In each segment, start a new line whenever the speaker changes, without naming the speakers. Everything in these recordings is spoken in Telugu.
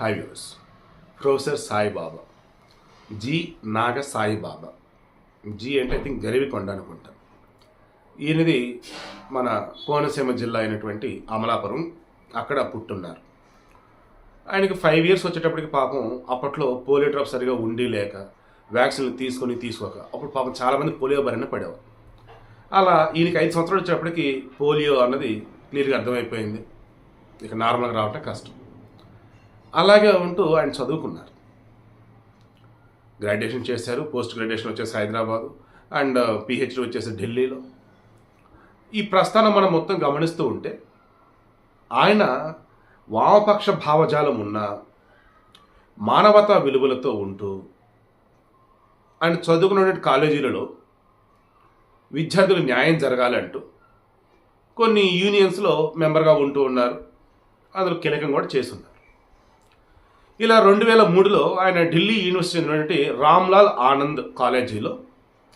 Hi views professor Saibaba G Naga Saibaba G అంటే ఐ థింక్ గరివికొండ అనుకుంటా. ఈయనది మన కోనసీమ జిల్లా అయినటువంటి అమలాపురం. అక్కడ పుట్టున్నారు. ఆయనకి ఫైవ్ ఇయర్స్ వచ్చేటప్పటికి పాపం అప్పట్లో పోలియో డ్రాప్ సరిగా ఉండి లేక వ్యాక్సిన్లు తీసుకొని తీసుకోక అప్పుడు పాపం చాలామంది పోలియో బారిన పడేవారు. అలా ఈయనకి ఐదు సంవత్సరాలు వచ్చేటప్పటికి పోలియో అన్నది క్లియర్గా అర్థమైపోయింది. ఇక నార్మల్గా రావటం కష్టం. అలాగే ఉంటూ ఆయన చదువుకున్నారు. గ్రాడ్యుయేషన్ చేశారు పోస్ట్ గ్రాడ్యుయేషన్ వచ్చేసి హైదరాబాదు అండ్ uh, పిహెచ్డి వచ్చేసి ఢిల్లీలో. ఈ ప్రస్థానం మనం మొత్తం గమనిస్తూ ఉంటే ఆయన వామపక్ష భావజాలం ఉన్న మానవతా విలువలతో ఉంటూ ఆయన చదువుకున్నటువంటి కాలేజీలలో విద్యార్థులు న్యాయం జరగాలంటూ కొన్ని యూనియన్స్లో మెంబర్గా ఉంటూ ఉన్నారు. అందులో కీలకం కూడా చేస్తున్నారు. ఇలా రెండు వేల మూడులో ఆయన ఢిల్లీ యూనివర్సిటీ రామ్లాల్ ఆనంద్ కాలేజీలో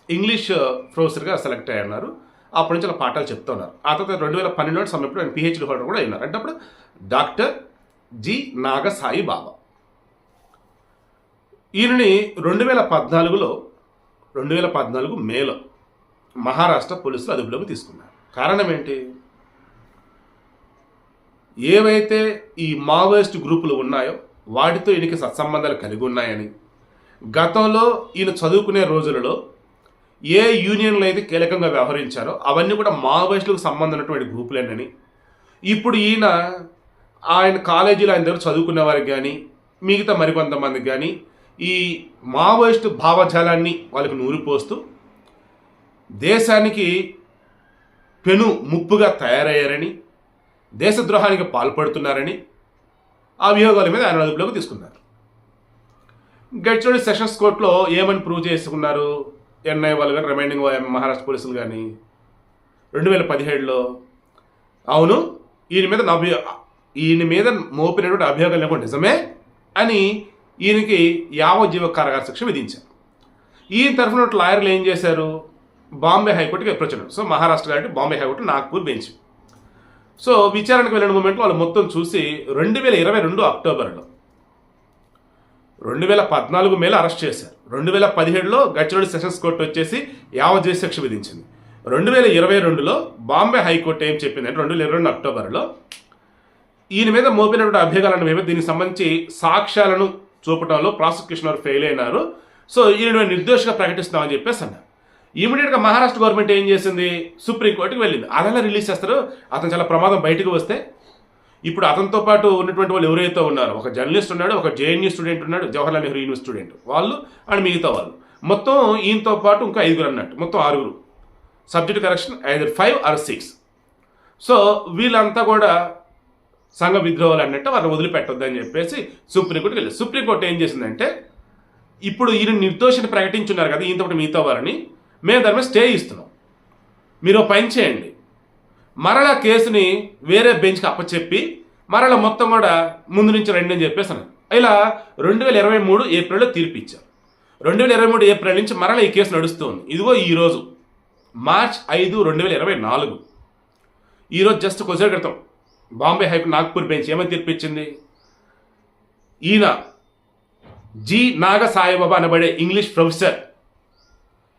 ఇంగ్లీష్ ప్రొఫెసర్గా సెలెక్ట్ అయ్యన్నారు అప్పటి నుంచి అలా పాఠాలు చెప్తున్నారు. ఆ తర్వాత రెండు వేల పన్నెండు సమయంలో ఆయన పిహెచ్డి హోల్డర్ కూడా అయినారు అంటే అప్పుడు డాక్టర్ జి నాగ సాయి బాబా. ఈయనని రెండు వేల పద్నాలుగులో రెండు వేల పద్నాలుగు మేలో మహారాష్ట్ర పోలీసులు అదుపులోకి తీసుకున్నారు. కారణం ఏంటి? ఏవైతే ఈ మావోయిస్ట్ గ్రూపులు ఉన్నాయో వాటితో ఈయనకి సత్సంబంధాలు కలిగి ఉన్నాయని గతంలో ఈయన చదువుకునే రోజులలో ఏ యూనియన్లు అయితే కీలకంగా వ్యవహరించారో అవన్నీ కూడా మావోయిస్టులకు సంబంధించినటువంటి గ్రూపులేనని. ఇప్పుడు ఈయన ఆయన కాలేజీలో ఆయన దగ్గర చదువుకునే వారికి కానీ మిగతా మరికొంతమందికి కానీ ఈ మావోయిస్టు భావజాలాన్ని వాళ్ళకి నూరిపోస్తూ దేశానికి పెను ముప్పుగా తయారయ్యారని దేశద్రోహానికి పాల్పడుతున్నారని ఆ అభియోగాల మీద ఆయన అదుపులోకి తీసుకున్నారు గడ్చోడి సెషన్స్ కోర్టులో ఏమని ప్రూవ్ చేసుకున్నారు? ఎన్ఐ వాళ్ళు కానీ రిమైండింగ్ మహారాష్ట్ర పోలీసులు కానీ? రెండు వేల పదిహేడులో? అవును ఈయన మీద నా ఈయన మీద మోపినటువంటి అభియోగాలు లేకుండా నిజమే అని ఈయనకి యావజ్జీవ కారాగార శిక్ష విధించారు. ఈయన తరఫున లాయర్లు ఏం చేశారు? బాంబే హైకోర్టుకి అప్రోచ్ అయ్యారు. సో మహారాష్ట్ర కాబట్టి Bombay high court Nagpur bench. So విచారణకు వెళ్ళిన మూమెంట్లో వాళ్ళు మొత్తం చూసి రెండు వేల ఇరవై రెండు అక్టోబర్లో రెండు వేల పద్నాలుగు మేల అరెస్ట్ చేశారు. రెండు వేల పదిహేడులో గచ్చిరోడి సెషన్స్ కోర్టు వచ్చేసి యావజ్జీవ శిక్ష విధించింది. రెండు వేల ఇరవై రెండులో బాంబే హైకోర్టు ఏం చెప్పిందంటే రెండు వేల ఇరవై రెండు అక్టోబర్లో ఈయన మీద మోపినటువంటి అభ్యగాలను మేము దీనికి సంబంధించి సాక్ష్యాలను చూపడంలో ప్రాసిక్యూషన్ ఫెయిల్ అయినారు. సో ఈయన నిర్దోషిగా ప్రకటిస్తామని చెప్పేసి అన్నారు. ఇమీడియట్గా మహారాష్ట్ర గవర్నమెంట్ ఏం చేసింది? సుప్రీంకోర్టుకి వెళ్ళింది. అదెలా రిలీజ్ చేస్తారు అతను చాలా ప్రమాదం బయటకు వస్తే ఇప్పుడు అతనితో పాటు ఉన్నటువంటి వాళ్ళు ఎవరైతే ఉన్నారో ఒక జర్నలిస్ట్ ఉన్నాడు ఒక జేఎన్యూ స్టూడెంట్ ఉన్నాడు జవహర్లాల్ నెహ్రూ యూనివర్సిటీ స్టూడెంట్ వాళ్ళు అండ్ మిగతా వాళ్ళు. మొత్తం ఈయనతో పాటు ఇంకా ఐదుగురు అన్నట్టు మొత్తం ఆరుగురు. Subject correction either five or six. So వీళ్ళంతా కూడా సంఘ విద్రోహాలు అన్నట్టు వాళ్ళని వదిలిపెట్టొద్దని చెప్పేసి సుప్రీంకోర్టుకి వెళ్ళి సుప్రీంకోర్టు ఏం చేసిందంటే ఇప్పుడు ఈయన నిర్దోషిని ప్రకటించున్నారు కదా ఈయనతో పాటు మిగతా వారిని మేము దాని మీద స్టే ఇస్తున్నాం మీరు పని చేయండి. మరలా కేసుని వేరే బెంచ్కి అప్పచెప్పి మరలా మొత్తం కూడా ముందు నుంచి రండి అని చెప్పేసి అన్నారు. ఇలా రెండు వేల ఇరవై మూడు ఏప్రిల్లో తీర్పు ఇచ్చారు రెండు వేల ఇరవై మూడు ఏప్రిల్ నుంచి మరలా ఈ కేసు నడుస్తుంది. ఇదిగో ఈరోజు మార్చ్ ఐదు రెండు వేల ఇరవై నాలుగు. ఈరోజు జస్ట్ కొద్దిసేపు క్రితం బాంబే హైకోర్టు నాగ్పూర్ బెంచ్ ఏమని తీర్పిచ్చింది? ఈయన జి నాగ సాయిబాబా అనబడే ఇంగ్లీష్ ప్రొఫెసర్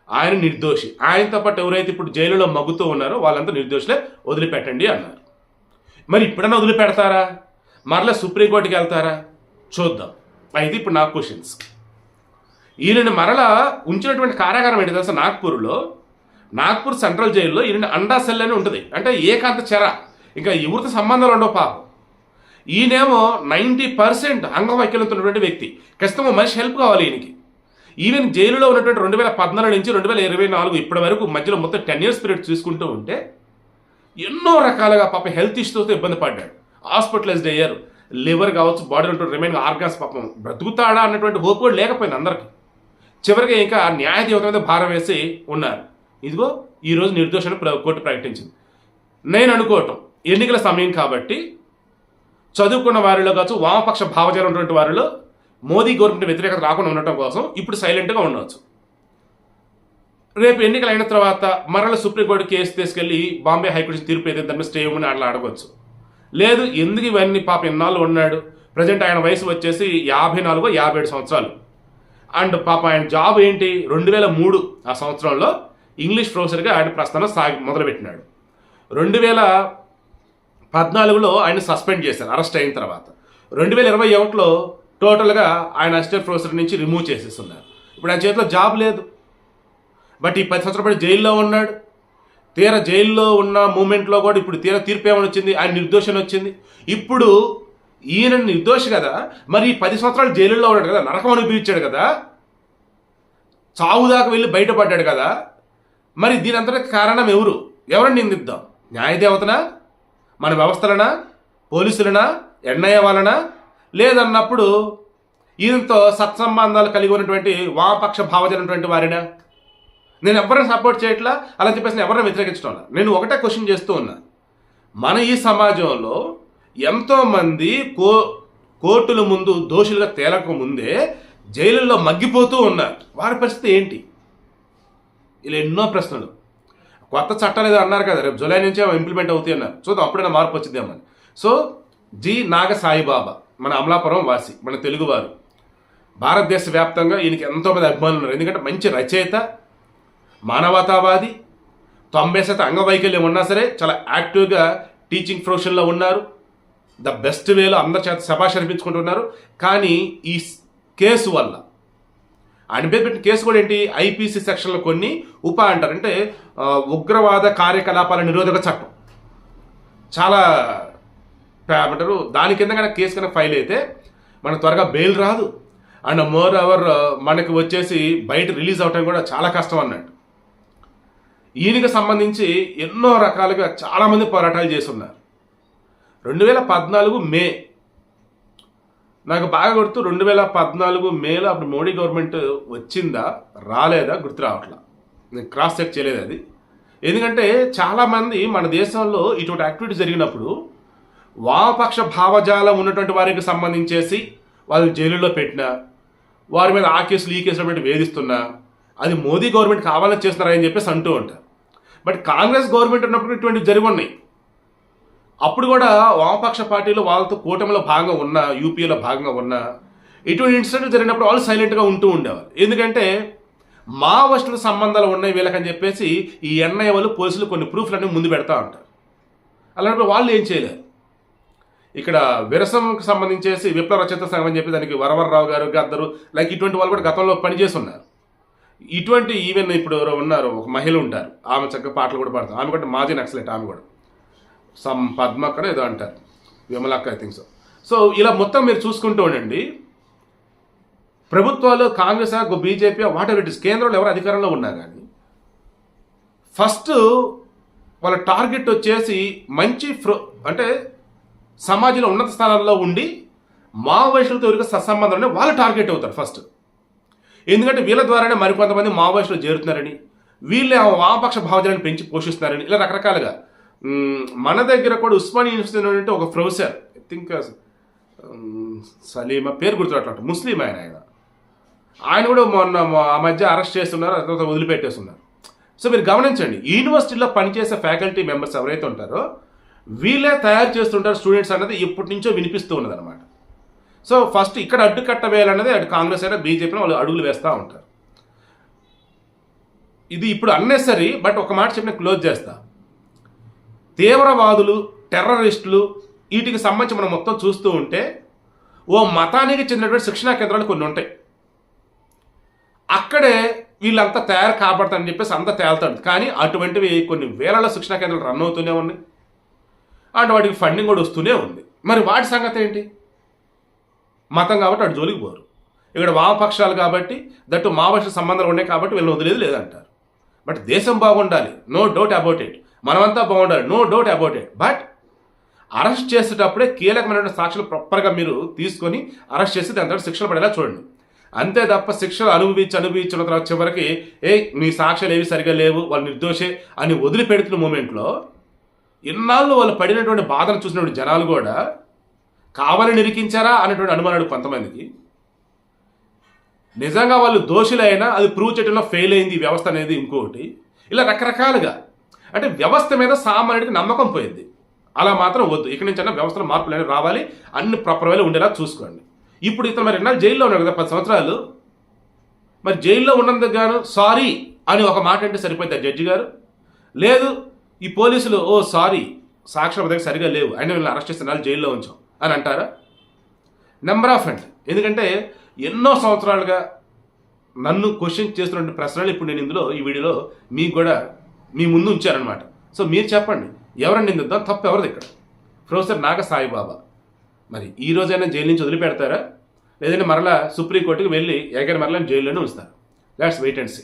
ఆయన నిర్దోషి. ఆయనతో పాటు ఎవరైతే ఇప్పుడు జైలులో మగ్గుతూ ఉన్నారో వాళ్ళంతా నిర్దోషులే వదిలిపెట్టండి అన్నారు. మరి ఇప్పుడన్నా వదిలిపెడతారా? మరలా సుప్రీంకోర్టుకి వెళ్తారా? చూద్దాం. అయితే ఇప్పుడు నా క్వశ్చన్స్ ఈయనని మరలా ఉంచినటువంటి కారాగారం ఏంటి తెలుసా? నాగ్పూర్లో. నాగ్పూర్ సెంట్రల్ జైల్లో ఈయన అండా సెల్ అని ఉంటుంది. అంటే ఏకాంత చెర. ఇంకా ఎవరితో సంబంధాలు ఉండవు పాపం. ఈయనేమో నైంటీ పర్సెంట్ అంగవైకల్యంతో ఉన్నటువంటి వ్యక్తి. ఖచ్చితంగా మనిషి హెల్ప్ కావాలి ఈయనకి. ఈవెన్ జైలులో ఉన్నటువంటి రెండు వేల పద్నాలుగు నుంచి రెండు వేల ఇరవై నాలుగు ఇప్పటి వరకు మధ్యలో మొత్తం టెన్ ఇయర్స్ పీరియడ్ చూసుకుంటూ ఉంటే ఎన్నో రకాలుగా పాప హెల్త్ ఇష్యూస్తో ఇబ్బంది పడ్డాడు. హాస్పిటలైజ్డ్ అయ్యారు. లివర్ కావచ్చు బాడీలో రిమైన్ ఆర్గాన్స్ పాపం బ్రతుకుతాడా అన్నటువంటి హోప్ కూడా లేకపోయింది అందరికి. చివరికి ఇంకా న్యాయ దేవత మీద భారం వేసి ఉన్నారు. ఇదిగో ఈరోజు నిర్దోషణ కోర్టు ప్రకటించింది. నేను అనుకోవటం ఎన్నికల సమయం కాబట్టి చదువుకున్న వారిలో కావచ్చు వామపక్ష భావజాలం ఉన్నటువంటి వారిలో మోదీ గవర్నమెంట్ వ్యతిరేకత రాకుండా ఉండటం కోసం ఇప్పుడు సైలెంట్గా ఉండవచ్చు రేపు ఎన్నికలు అయిన తర్వాత మరల సుప్రీంకోర్టు కేసు తీసుకెళ్ళి బాంబే హైకోర్టు తీర్పు ఏదైతే దాని స్టే ఇవ్వమని అట్లా అడగవచ్చు లేదు ఎందుకు ఇవన్నీ పాప ఎన్నాళ్ళు ఉన్నాడు? ప్రజెంట్ ఆయన వయసు వచ్చేసి యాభై నాలుగో యాభై ఏడు సంవత్సరాలు. అండ్ పాప ఆయన జాబ్ ఏంటి? రెండు వేల మూడు ఆ సంవత్సరంలో ఇంగ్లీష్ ప్రొఫెసర్గా ఆయన ప్రస్థానం సాగి మొదలుపెట్టినాడు. రెండు వేల పద్నాలుగులో ఆయన సస్పెండ్ చేశారు అరెస్ట్ అయిన తర్వాత. రెండు వేల ఇరవై ఒకటిలో టోటల్గా ఆయన అసిస్టెంట్ ప్రొఫెసర్ నుంచి రిమూవ్ చేసేస్తున్నారు. ఇప్పుడు ఆయన చేతిలో జాబ్ లేదు. బట్ ఈ పది సంవత్సరాల పాటు జైల్లో ఉన్నాడు. తీర జైల్లో ఉన్న మూమెంట్లో కూడా ఇప్పుడు తీర తీర్పు ఏమని వచ్చింది? ఆయన నిర్దోషణ వచ్చింది. ఇప్పుడు ఈయన నిర్దోషి కదా. మరి ఈ పది సంవత్సరాలు జైలులో ఉన్నాడు కదా. నరకం అనుభవించాడు కదా. చావు దాకా వెళ్ళి బయటపడ్డాడు కదా. మరి దీని కారణం ఎవరు? ఎవరిని నిందిద్దాం? న్యాయదేవతనా? మన వ్యవస్థలనా? పోలీసులనా? ఎన్ఐఏ వాళ్ళనా? లేదన్నప్పుడు ఈయనతో సత్సంబంధాలు కలిగి ఉన్నటువంటి వామపక్ష భావజనటువంటి వారినా? నేను ఎవరిని సపోర్ట్ చేయట్లా? అలా చెప్పేసి నేను ఎవరిని వ్యతిరేకించడం నేను ఒకటే క్వశ్చన్ చేస్తూ ఉన్నా. మన ఈ సమాజంలో ఎంతోమంది కో కోర్టుల ముందు దోషులుగా తేలక ముందే జైలుల్లో మగ్గిపోతూ ఉన్నారు. వారి పరిస్థితి ఏంటి? ఇలా ఎన్నో ప్రశ్నలు. కొత్త చట్టాలు ఏదో అన్నారు కదా రేపు జూలై నుంచే ఇంప్లిమెంట్ అవుతాయి అన్నారు చూద్దాం అప్పుడైనా మార్పు వచ్చిందేమని సో జి. నాగ సాయిబాబా మన అమలాపురం వాసి మన తెలుగువారు. భారతదేశ వ్యాప్తంగా ఈయనకి ఎంతోమంది అభిమానులు ఉన్నారు. ఎందుకంటే మంచి రచయిత మానవతావాది తొంభై శాతం అంగవైకల్యం ఉన్నా సరే చాలా యాక్టివ్గా టీచింగ్ ప్రొఫెషన్లో ఉన్నారు. ద బెస్ట్ వేలో అందరి చేత శభాష్ అనిపించుకుంటున్నారు కానీ ఈ కేసు వల్ల ఆయన పేరు పెట్టిన కేసు కూడా ఏంటి? ఐపీసీ సెక్షన్లో కొన్ని ఉప అంటారు. అంటే ఉగ్రవాద కార్యకలాపాల నిరోధక చట్టం. చాలా ఏమంటారు? దాని కింద కనుక కేసు కనుక ఫైల్ అయితే మనకు త్వరగా బెయిల్ రాదు. అండ్ మోర్ అవర్ మనకి వచ్చేసి బయట రిలీజ్ అవటం కూడా చాలా కష్టం అన్నట్టు. ఈయనకి సంబంధించి ఎన్నో రకాలుగా చాలామంది పోరాటాలు చేస్తున్నారు. రెండు వేల పద్నాలుగు మే. నాకు బాగా గుర్తు రెండు వేల పద్నాలుగు మేలో అప్పుడు మోడీ గవర్నమెంట్ వచ్చిందా? రాలేదా? గుర్తు రావట్లా. నేను క్రాస్ చెక్ చేయలేదు అది. ఎందుకంటే చాలామంది మన దేశంలో ఇటువంటి యాక్టివిటీ జరిగినప్పుడు వామపక్ష భావజాలం ఉన్నటువంటి వారికి సంబంధించేసి వాళ్ళు జైలులో పెట్టినా వారి మీద ఆ కేసులు ఈ కేసులు పెట్టి వేధిస్తున్నా అది మోదీ గవర్నమెంట్ కావాలని చేస్తున్నారని చెప్పేసి అంటూ ఉంటారు బట్ కాంగ్రెస్ గవర్నమెంట్ ఉన్నప్పుడు ఇటువంటివి జరిగి ఉన్నాయి. అప్పుడు కూడా వామపక్ష పార్టీలు వాళ్ళతో కూటమిలో భాగంగా ఉన్న యూపీలో భాగంగా ఉన్న ఇటువంటి ఇన్సిడెంట్ జరిగినప్పుడు వాళ్ళు సైలెంట్గా ఉంటూ ఉండేవారు ఎందుకంటే మావోయిస్టుల సంబంధాలు ఉన్నాయి వీళ్ళకని చెప్పేసి ఈ ఎన్ఐ వాళ్ళు పోలీసులు కొన్ని ప్రూఫ్లన్నీ ముందు పెడతా ఉంటారు. అలాంటప్పుడు వాళ్ళు ఏం చేయలేరు? ఇక్కడ విరసంకి సంబంధించేసి విప్లవ రచయిత సంఘం అని చెప్పి దానికి వరవరరావు గారు గద్దరు లైక్ ఇటువంటి వాళ్ళు కూడా గతంలో పనిచేసి ఉన్నారు ఇటువంటి ఈవెన్ ఇప్పుడు ఎవరో ఉన్నారు ఒక మహిళ ఉంటారు. ఆమె చక్కగా పాటలు కూడా పాడతారు. ఆమె కూడా మాజీ నక్సలెట్ ఆమె కూడా. సమ్ పద్మక్కడ ఏదో అంటారు. Vimalakka I think so so ఇలా మొత్తం మీరు చూసుకుంటూ ఉండండి. ప్రభుత్వాలు Congress BJP whatever it is. కేంద్రంలో ఎవరు అధికారంలో ఉన్నా కానీ ఫస్ట్ వాళ్ళ టార్గెట్ వచ్చేసి మంచి ఫ్రో అంటే సమాజంలో ఉన్నత స్థానాల్లో ఉండి మావోయిస్టులతో ఎవరికి సత్సంబంధం వాళ్ళు టార్గెట్ అవుతారు ఫస్ట్. ఎందుకంటే వీళ్ళ ద్వారానే మరికొంతమంది మావోయిస్టులు చేరుతున్నారని వీళ్ళే ఆ వామపక్ష భావజనాన్ని పెంచి పోషిస్తున్నారని ఇలా రకరకాలుగా. మన దగ్గర కూడా ఉస్మానియా యూనివర్సిటీ అంటే ఒక professor I think uh, Salima పేరు గుర్తురాట్ల ముస్లిం ఆయన ఆయన. ఆయన కూడా మొన్న ఆ మధ్య అరెస్ట్ చేస్తున్నారు తర్వాత వదిలిపెట్టేస్తున్నారు. సో మీరు గమనించండి యూనివర్సిటీలో పనిచేసే ఫ్యాకల్టీ మెంబర్స్ ఎవరైతే ఉంటారో వీళ్ళే తయారు చేస్తుంటారు స్టూడెంట్స్ అన్నది ఇప్పటి నుంచో వినిపిస్తూ ఉన్నదనమాట సో ఫస్ట్ ఇక్కడ అడ్డుకట్ట వేయాలన్నది అటు కాంగ్రెస్ అయినా బీజేపీలో వాళ్ళు అడుగులు వేస్తూ ఉంటారు. ఇది ఇప్పుడు అన్నెసరీ బట్ ఒక మాట చెప్పిన క్లోజ్ చేస్తా. తీవ్రవాదులు టెర్రరిస్టులు వీటికి సంబంధించి మనం మొత్తం చూస్తూ ఉంటే ఓ మతానికి చెందినటువంటి శిక్షణా కేంద్రాలు కొన్ని ఉంటాయి. అక్కడే వీళ్ళంతా తయారు కాబడతారని చెప్పేసి అంతా తేలుతాడు కానీ అటువంటివి కొన్ని వేల శిక్షణా కేంద్రాలు రన్ అవుతూనే ఉన్నాయి. అండ్ వాటికి ఫండింగ్ కూడా వస్తూనే ఉంది. మరి వాటి సంగతి ఏంటి? మతం కాబట్టి అటు జోలికి పోరు. ఇక్కడ వామపక్షాలు కాబట్టి దట్టు మావోయిస్టు సంబంధాలు ఉన్నాయి కాబట్టి వీళ్ళని వదిలేదు లేదంటారు. బట్ దేశం బాగుండాలి. నో డౌట్ అబౌట్ ఇట్ మనమంతా బాగుండాలి. No doubt about it but arrest చేసేటప్పుడే కీలకమైన సాక్షులు ప్రాపర్గా మీరు తీసుకొని అరెస్ట్ చేసి దాని తర్వాత శిక్షలు పడేలా చూడండి. అంతే తప్ప శిక్షలు అనుభవించి అనుభవించిన తర్వాత చివరికి ఏ నీ సాక్ష్యాలు ఏవి సరిగా లేవు వాళ్ళు నిర్దోషే అని వదిలిపెడుతున్న మూమెంట్లో ఇన్నాళ్ళు వాళ్ళు పడినటువంటి బాధను చూసినటువంటి జనాలు కూడా కావాలని నిరికించారా అనేటువంటి అనుమానాలు కొంతమందికి. నిజంగా వాళ్ళు దోషులైనా అది ప్రూవ్ చేయడంలో ఫెయిల్ అయింది వ్యవస్థ అనేది ఇంకొకటి. ఇలా రకరకాలుగా. అంటే వ్యవస్థ మీద సామాన్యుడికి నమ్మకం పోయింది. అలా మాత్రం వద్దు. ఇక్కడి నుంచి అన్న వ్యవస్థలో మార్పులు అనేవి రావాలి. అన్ని ప్రాపర్ వేలో ఉండేలా చూసుకోండి. ఇప్పుడు ఇతను మరి ఎన్నాళ్ళు జైల్లో ఉన్నాడు కదా పది సంవత్సరాలు. మరి జైల్లో ఉన్నందుకు గాను సారీ అని ఒక మాట అంటే సరిపోతుంది జడ్జి గారు? లేదు. ఈ పోలీసులు ఓ సారీ సాక్ష్యం దగ్గర సరిగా లేవు. అయినా వీళ్ళని అరెస్ట్ చేస్తున్నారు జైల్లో ఉంచాం. అని అంటారా? నెంబర్ ఆఫ్ అండ్ ఎందుకంటే ఎన్నో సంవత్సరాలుగా నన్ను క్వశ్చన్ చేస్తున్న ప్రశ్నలు ఇప్పుడు నేను ఇందులో ఈ వీడియోలో మీకు కూడా మీ ముందు ఉంచారనమాట సో మీరు చెప్పండి. ఎవరండి నిందిద్దాం? తప్పు ఎవరిది ఇక్కడ? ప్రొఫెసర్ నాగ సాయిబాబా మరి ఈ రోజైనా జైలు నుంచి వదిలిపెడతారా? లేదంటే మరలా సుప్రీంకోర్టుకి వెళ్ళి ఎగర మరలా జైల్లోనే ఉంచుతారు? Let's wait and see